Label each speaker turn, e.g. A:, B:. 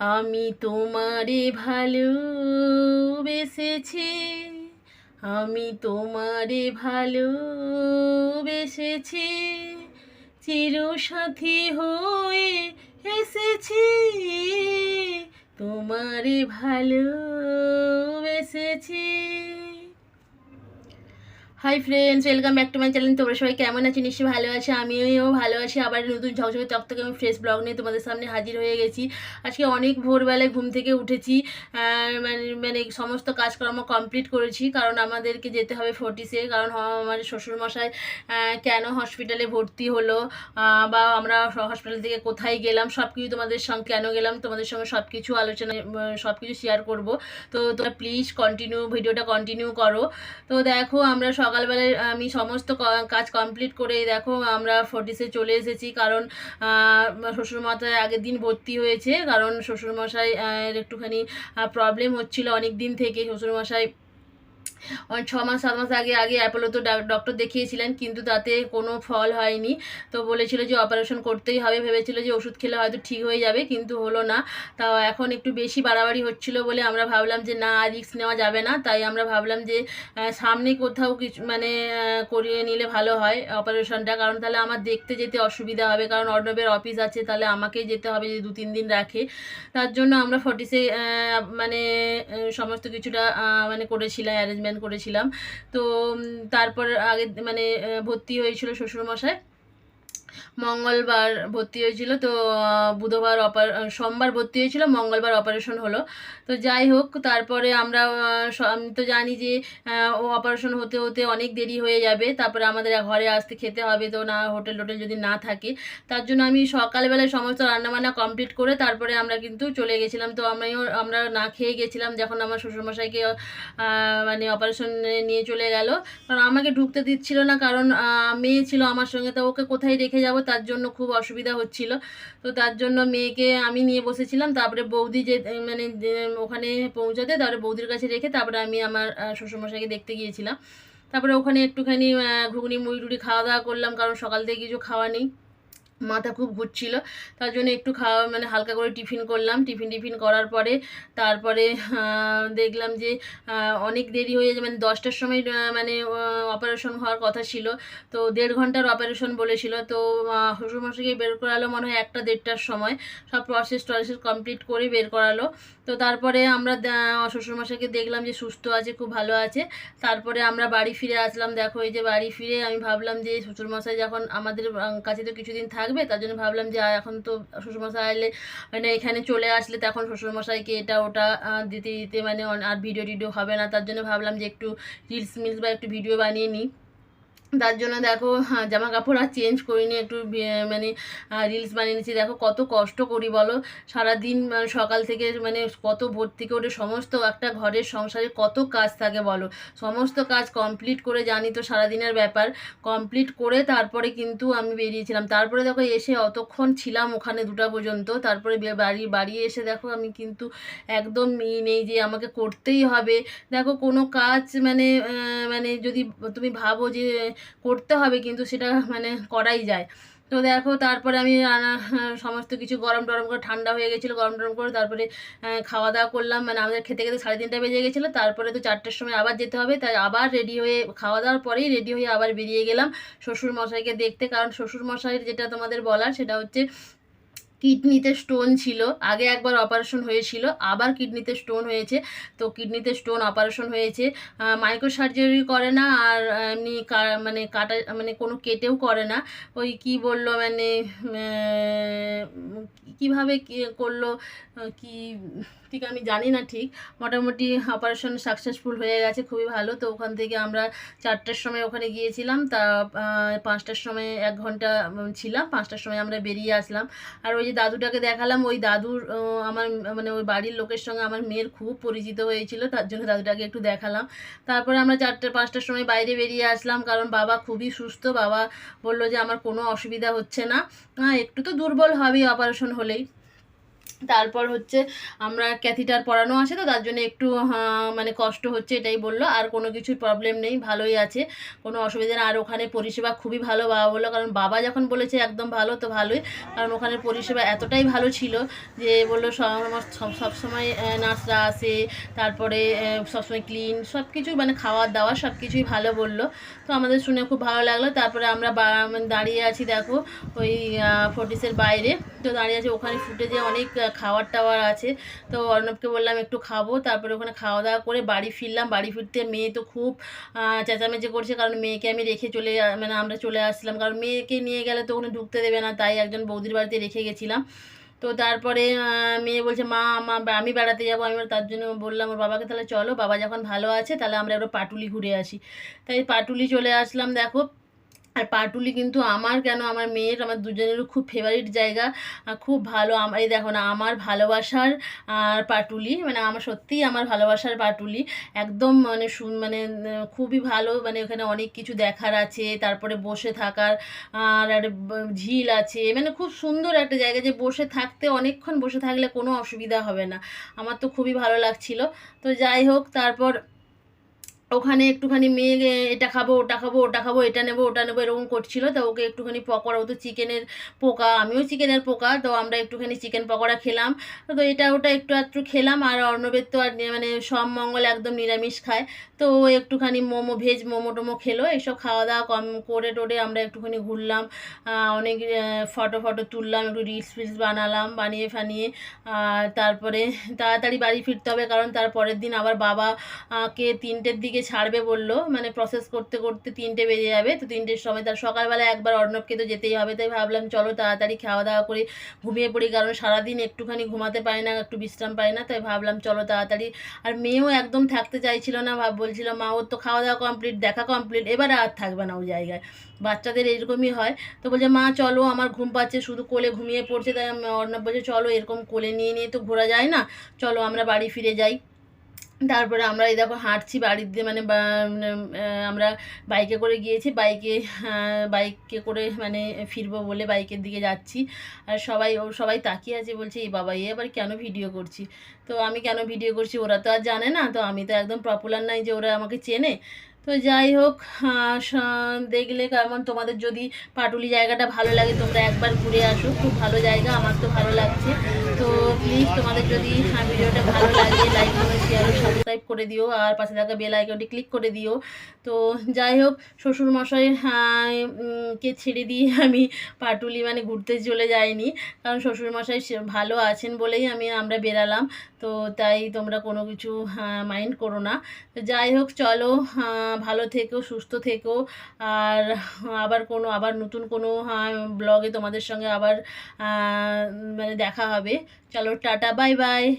A: আমি তোমারে ভালোবেসেছি আমি তোমারে ভালোবেসেছি চিরসাথী হয়ে এসেছি তোমারে ভালোবেসেছি। Hi friends welcome back to my channel তোমরা সবাই কেমন আছো? নিশ্চয়ই ভালো আছে, আমিও ভালো আছি। আবার নতুন ঝকঝকে তক থেকে আমি ফ্রেশ ব্লগ নিয়ে তোমাদের সামনে হাজির হয়ে গেছি। আজকে অনেক ভোরবেলায় ঘুম থেকে উঠেছি। মানে মানে সমস্ত কাজকর্ম কমপ্লিট করেছি। কারণ আমাদেরকে যেতে হবে ফোর্টিসে কারণ আমার শ্বশুরমশাই কেন হসপিটালে ভর্তি হলো? বা আমরা হসপিটাল থেকে কোথায় গেলাম? সব কিছু তোমাদের সঙ্গে, কেন গেলাম? তোমাদের সঙ্গে সব কিছু আলোচনা সব কিছু শেয়ার করব। তো তোমরা প্লিজ কন্টিনিউ ভিডিওটা কন্টিনিউ করো। তো দেখো, আমরা সকালবেলায় আমি সমস্ত কাজ কমপ্লিট করে দেখো আমরা ফোর্টিসে চলে এসেছি। কারণ শ্বশুরমশাই আগের দিন ভর্তি হয়েছে। কারণ শ্বশুরমশাই একটুখানি প্রবলেম হচ্ছিল অনেক দিন থেকে। শ্বশুরমশাই ছ মাস, সাত মাস আগে আগে অ্যাপোলো অ্যাপোলোতে ডক্টর দেখিয়েছিলেন, কিন্তু তাতে কোনো ফল হয়নি। তো বলেছিল যে অপারেশন করতেই হবে, ভেবেছিল যে ওষুধ খেলে হয়তো ঠিক হয়ে যাবে, কিন্তু হলো না। তা এখন একটু বেশি বাড়াবাড়ি হচ্ছিল বলে আমরা ভাবলাম যে না রিস্ক নেওয়া যাবে না। তাই আমরা ভাবলাম যে সামনে কোথাও কিছু মানে করিয়ে নিলে ভালো হয় অপারেশনটা কারণ তাহলে আমার দেখতে যেতে অসুবিধা হবে, কারণ অর্ণবের অফিস আছে, তাহলে আমাকেই যেতে হবে যে দু তিন দিন রাখে। তার জন্য আমরা ফর্টিসে মানে সমস্ত কিছুটা মানে করেছিলাম অ্যারেঞ্জমেন্ট করেছিলাম। তো তারপর আগে মানে ভর্তি হয়েছিল শ্বশুরমশাই। মঙ্গলবার ভর্তি হয়েছিল, তো বুধবার অপার সোমবার ভর্তি হয়েছিল, মঙ্গলবার অপারেশন হলো। তো যাই হোক, তারপরে আমরা আমি তো জানি যে ও অপারেশন হতে হতে অনেক দেরি হয়ে যাবে। তারপরে আমাদের ঘরে আসতে খেতে হবে তো না, হোটেল টোটেল যদি না থাকে। তার জন্য আমি সকালবেলায় সমস্ত রান্নাবান্না কমপ্লিট করে তারপরে আমরা কিন্তু চলে গেছিলাম। তো আমিও, আমরা না খেয়ে গেছিলাম যখন আমার শ্বশুরমশাইকে মানে অপারেশন নিয়ে চলে গেল। কারণ আমাকে ঢুকতে দিচ্ছিল না, কারণ মেয়ে ছিল আমার সঙ্গে, তো ওকে কোথায় রেখে যাব, তার জন্য খুব অসুবিধা হচ্ছিল। তো তার জন্য মেয়েকে আমি নিয়ে বসেছিলাম, তারপরে বৌদি যে মানে ওখানে পৌঁছাতে, তারপরে বৌদির কাছে রেখে তারপরে আমি আমার শ্বশুরমশাইকে দেখতে গিয়েছিলাম। তারপরে ওখানে একটুখানি ঘুগনি, মুড়ি টুড়ি খাওয়া দাওয়া করলাম, কারণ সকাল থেকে কিছু খাওয়া নেই। মাথা খুব ঘুরছিল। তার জন্য একটু খাওয়া মানে হালকা করে টিফিন করলাম। টিফিন টিফিন করার পরে, তারপরে দেখলাম যে অনেক দেরি হয়ে যায়। মানে দশটার সময় মানে অপারেশন হওয়ার কথা ছিল। তো দেড় ঘণ্টার অপারেশন বলেছিল। তো শ্বশুর শ্বশুরমশাইকে বের করালো মনে হয় একটা দেড়টার সময়। সব প্রসেস টসেস কমপ্লিট করে বের করালো। তো তারপরে আমরা শ্বশুরমশাইকে দেখলাম যে সুস্থ আছে, খুব ভালো আছে। তারপরে আমরা বাড়ি ফিরে আসলাম। দেখো এই যে বাড়ি ফিরে আমি ভাবলাম যে শ্বশুরমশাই যখন আমাদের কাছে তো কিছুদিন থাকবে, তার জন্য ভাবলাম যে এখন তো শ্বশুরমশাই এলে মানে এখানে চলে আসলে তখন শ্বশুরমশাইকে এটা ওটা দিতে দিতে মানে আর ভিডিও টিডিও হবে না। তার জন্য ভাবলাম যে একটু রিলস মিলস বা একটু ভিডিও বানিয়ে নিই। তার জন্য দেখো হ্যাঁ, জামা কাপড় আর চেঞ্জ করিনি একটু মানে রিলস বানিয়ে নিচ্ছি দেখো কত কষ্ট করি বলো। সারাদিন সকাল থেকে মানে কত ভোর থেকে ওঠে সমস্ত একটা ঘরের সংসারে কত কাজ থাকে বলো। সমস্ত কাজ কমপ্লিট করে জানি তো সারাদিনের ব্যাপার। কমপ্লিট করে তারপরে কিন্তু আমি বেরিয়েছিলাম। তারপরে দেখো এসে অতক্ষণ ছিলাম ওখানে দুটা পর্যন্ত। তারপরে বাড়ি বাড়ি এসে দেখো আমি কিন্তু একদম ই নেই যে আমাকে করতেই হবে। দেখো কোনো কাজ মানে মানে যদি তুমি ভাবো যে করতে হবে কিন্তু সেটা মানে করাই যায়। তো দেখো তারপরে আমি রান্না, সমস্ত কিছু গরম টরম করে ঠান্ডা হয়ে গেছিল, গরম টরম করে তারপরে খাওয়া দাওয়া করলাম। মানে আমাদের খেতে খেতে সাড়ে তিনটা বেজে গেছিল, তারপরে তো চারটের সময় আবার যেতে হবে। তাই আবার রেডি হয়ে খাওয়া দাওয়ার পরেই রেডি হয়ে আবার বেরিয়ে গেলাম। শ্বশুর মশাইকে দেখতে, কারণ শ্বশুর মশাইয়ের যেটা তোমাদের বলার সেটা হচ্ছে কিডনিতে স্টোন ছিল, আগে একবার অপারেশন হয়েছিল, আবার কিডনিতে স্টোন হয়েছে। তো কিডনিতে স্টোন অপারেশন হয়েছে। মাইক্রো সার্জারি করে না আর এমনি মানে কাটা মানে কোনো কেটেও করে না। ওই কি বলল মানে কীভাবে কি করল কি ঠিক আমি জানি না ঠিক। মোটামুটি অপারেশন সাকসেসফুল হয়ে গেছে, খুবই ভালো। তো ওখান থেকে আমরা চারটার সময় ওখানে গিয়েছিলাম। তা পাঁচটার সময় এক ঘণ্টা ছিলাম। পাঁচটার সময় আমরা বেরিয়ে আসলাম। আর ওই যে দাদুটাকে দেখালাম, ওই দাদুর আমার মানে ওই বাড়ির লোকের সঙ্গে আমার মেয়ের খুব পরিচিত হয়েছিল। তার জন্য দাদুটাকে একটু দেখালাম। তারপরে আমরা চারটে, পাঁচটার সময় বাইরে বেরিয়ে আসলাম। কারণ বাবা খুবই সুস্থ। বাবা বলল যে, আমার কোনো অসুবিধা হচ্ছে না। একটু তো দুর্বল হবেই অপারেশন হলেই। তারপর হচ্ছে আমরা ক্যাথিটার পড়ানো আছে তো তার জন্য একটু মানে কষ্ট হচ্ছে এটাই বলল। আর কোনো কিছুর প্রবলেম নেই, ভালোই আছে। কোনো অসুবিধা নেই। আর ওখানে পরিষেবা খুবই ভালো বাবা বলল। কারণ বাবা যখন বলেছে একদম ভালো, তো ভালোই। কারণ ওখানে পরিষেবা এতটাই ভালো ছিল যে বলল, সব সবসময় নার্সরা আসে, তারপরে সবসময় ক্লিন সব কিছু মানে খাওয়া দাওয়া সব কিছুই ভালো বলল। তো আমাদের শুনে খুব ভালো লাগল। তারপরে আমরা মানে দাঁড়িয়ে আছি, দেখো, ওই ফোর্টিসের বাইরে। তো দাঁড়িয়ে আছি, ওখানে ফুটে ফুটেজে অনেক খাবার টাওয়ার আছে। তো অর্ণবকে বললাম, একটু খাব। তারপরে ওখানে খাওয়া দাওয়া করে বাড়ি ফিরলাম। বাড়ি ফিরতে মেয়ে তো খুব চেঁচামেচি করছে। কারণ মেয়েকে আমি রেখে চলে মানে আমরা চলে আসছিলাম। কারণ মেয়েকে নিয়ে গেলে তো ওখানে ঢুকতে দেবে না। তাই একজন বৌদির বাড়িতে রেখে গেছিলাম। তো তারপরে মেয়ে বলছে, মা মা আমি বেড়াতে যাব। আমি তার জন্য বললাম, ওর বাবাকে তাহলে চলো। বাবা যখন ভালো আছে, তাহলে আমরা একটু পাটুলি ঘুরে আসি। তাই পাটুলি চলে আসলাম। দেখো আর পাটুলি কিন্তু আমার কেন? আমার মেয়ের, আমার দুজনেরও খুব ফেভারিট জায়গা। খুব ভালো আমার এই দেখো না, আমার ভালোবাসার, আর পাটুলি মানে আমার সত্যিই আমার ভালোবাসার পাটুলি। একদম মানে মানে খুবই ভালো মানে ওখানে অনেক কিছু দেখার আছে, তারপরে বসে থাকার আর ঝিল আছে। মানে খুব সুন্দর একটা জায়গা যে বসে থাকতে, অনেকক্ষণ বসে থাকলে কোনো অসুবিধা হবে না। আমার তো খুবই ভালো লাগছিল। তো যাই হোক, তারপর ওখানে একটুখানি মেয়ে এটা খাব ওটা খাব ওটা খাব এটা নেব ওটা নেব এরকম করছিল। তো ওকে একটুখানি পকোড়া ও তো চিকেনের পোকা আমিও চিকেনের পোকা তো আমরা একটুখানি চিকেন পকোড়া খেলাম। তো এটা ওটা একটু একটু খেলাম আর অর্ণবের তো আর মানে সব মঙ্গল একদম নিরামিষ খায়। তো ও একটুখানি মোমো ভেজ মোমো টোমো খেলো এইসব খাওয়া দাওয়া কম করে টোরে আমরা একটুখানি ঘুরলাম। অনেক ফটো ফটো তুললাম একটু রিলস ফিলস বানালাম বানিয়ে ফানিয়ে। তারপরে তাড়াতাড়ি বাড়ি ফিরতে হবে কারণ তার পরের দিন আবার বাবা আহ, কে তিনটের দিকে ছাড়বে বলল মানে প্রসেস করতে করতে তিনটে বেজে যাবে, তো তিনটের সময় তার সকালবেলা একবার অর্ণবকে তো যেতেই হবে, তাই ভাবলাম চলো তাড়াতাড়ি খাওয়া দাওয়া করে ঘুমিয়ে পড়ি, কারণ সারাদিন একটুখানি ঘুমাতে পারি না, একটু বিশ্রাম পাই না, তাই ভাবলাম চলো তাড়াতাড়ি। আর মেয়েও একদম থাকতে চাইছিল না, ভাব বলছিল, মা, ওর তো খাওয়া দাওয়া কমপ্লিট দেখা কমপ্লিট এবার আর থাকবে না ওই জায়গায়। বাচ্চাদের এরকমই হয়, তো বলছে, মা, চলো, আমার ঘুম পাচ্ছে, শুধু কোলে ঘুমিয়ে পড়ছে। তাই অর্ণব বলছে, চলো, এরকম কোলে নিয়ে নিয়ে তো ঘোরা যায় না, চলো, আমরা বাড়ি ফিরে যাই। তারপরে আমরা এই দেখো হাঁটছি বাড়ির দিয়ে মানে মানে, আমরা বাইকে করে গিয়েছি বাইকে বাইকে করে মানে ফিরবো বলে বাইকের দিকে যাচ্ছি। আর সবাই সবাই তাকিয়ে আছে বলছে এই বাবা এ আবার কেন ভিডিও করছি? তো আমি কেন ভিডিও করছি ওরা তো আর জানে না তো আমি তো একদম পপুলার নাই যে ওরা আমাকে চেনে। তো যাই হোক দেখলে কেমন তোমাদের যদি পাটুলি জায়গাটা ভালো লাগে তোমরা একবার ঘুরে আসো খুব ভালো জায়গা আমার তো ভালো লাগছে। তো প্লিজ তোমাদের যদি হ্যাঁ, ভিডিওটা ভালো লাগে লাইক কমেন্ট শেয়ার সাবস্ক্রাইব করে দিও আর পাশে থাকা বেল আইকনটি ক্লিক করে দিও। তো যাই হোক শ্বশুরমশাই কে ছেড়ে দিয়ে আমি পাটুলি মানে ঘুরতে চলে যাইনি কারণ শ্বশুরমশাই ভালো আছেন বলেই আমি আমরা বেরালাম। তো তাই তোমরা কোনো কিছু মাইন্ড করো না। তো যাই হোক চলো ভালো থেকো সুস্থ থেকো। আর আবার কোনো আবার নতুন কোনো ব্লগে তোমাদের সঙ্গে আবার মানে দেখা হবে। चलो टाटा बाय बाय